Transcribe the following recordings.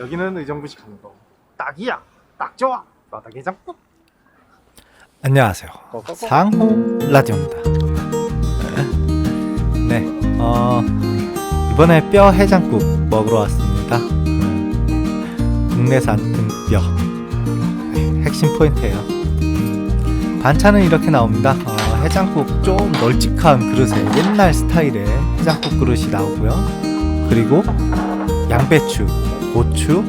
여기는 의정부식 항동 딱이야 딱 좋아 바닥해장국 안녕하세요. 상호 라디오입니다. 네, 어, 이번에 뼈 해장국 먹으러 왔습니다. 음, 국내산 등뼈 네, 핵심 포인트예요. 반찬은 이렇게 나옵니다. 어, 해장국 좀 널찍한 그릇에 옛날 스타일의 해장국 그릇이 나오고요. 그리고 양배추, 고추,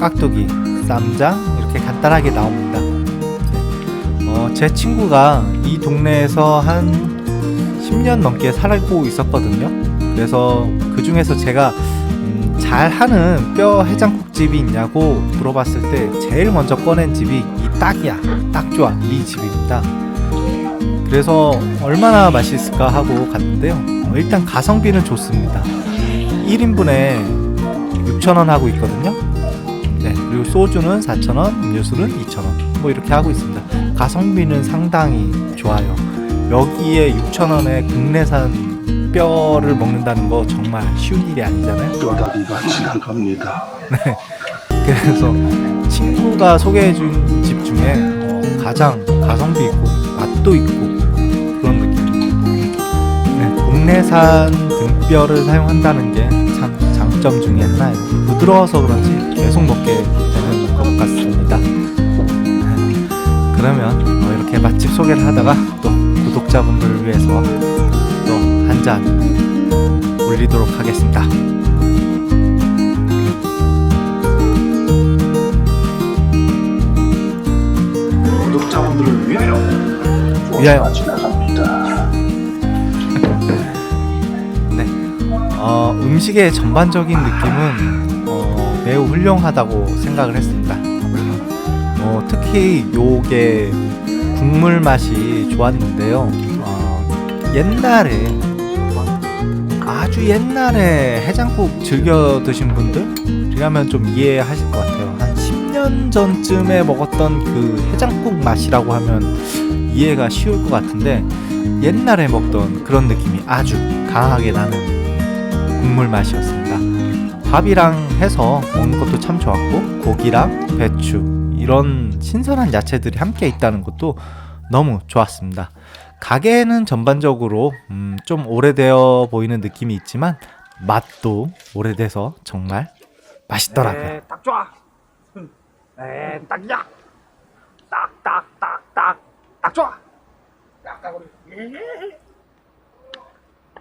깍두기, 쌈장 이렇게 간단하게 나옵니다. 어, 제 친구가 이 동네에서 한 10년 넘게 살고 있었거든요. 그래서 그 중에서 제가 음, 잘하는 뼈 해장국 집이 있냐고 물어봤을 때 제일 먼저 꺼낸 집이 이 딱이야, 딱 좋아 이 집입니다. 그래서 얼마나 맛있을까 하고 갔는데요. 어, 일단 가성비는 좋습니다. 1인분에 6,000원 하고 있거든요. 네, 그리고 소주는 4,000원, 음료수는 2,000원. 뭐 이렇게 하고 있습니다. 가성비는 상당히 좋아요. 여기에 6,000원에 국내산 뼈를 먹는다는 거 정말 쉬운 일이 아니잖아요. 뼈다귀가 지나갑니다. 그래서 친구가 소개해 준 집 중에 어, 가장 가성비 있고 맛도 있고 그런 느낌. 네, 국내산 등뼈를 사용한다는 게 참 장점 중에 하나예요. 부드러워서 그런지 계속 먹게 되는 것 같습니다. 네, 그러면 어, 이렇게 맛집 소개를 하다가 또 구독자분들을 위해서 또 한 잔 올리도록 하겠습니다. 구독자분들을 위하여 위하여. 어, 음식의 전반적인 느낌은 어, 매우 훌륭하다고 생각을 했습니다. 어, 특히 요게 국물 맛이 좋았는데요. 어, 옛날에 아주 옛날에 해장국 즐겨 드신 분들이라면 좀 이해하실 것 같아요. 한 10년 전쯤에 먹었던 그 해장국 맛이라고 하면 이해가 쉬울 것 같은데 옛날에 먹던 그런 느낌이 아주 강하게 나는 국물 맛이었습니다. 밥이랑 해서 먹는 것도 참 좋았고 고기랑 배추 이런 신선한 야채들이 함께 있다는 것도 너무 좋았습니다. 가게는 전반적으로 음, 좀 오래되어 보이는 느낌이 있지만 맛도 오래돼서 정말 맛있더라고요. 에, 딱 좋아 에 딱이야 딱 딱 딱 딱 딱 좋아 딱 딱 우리 예.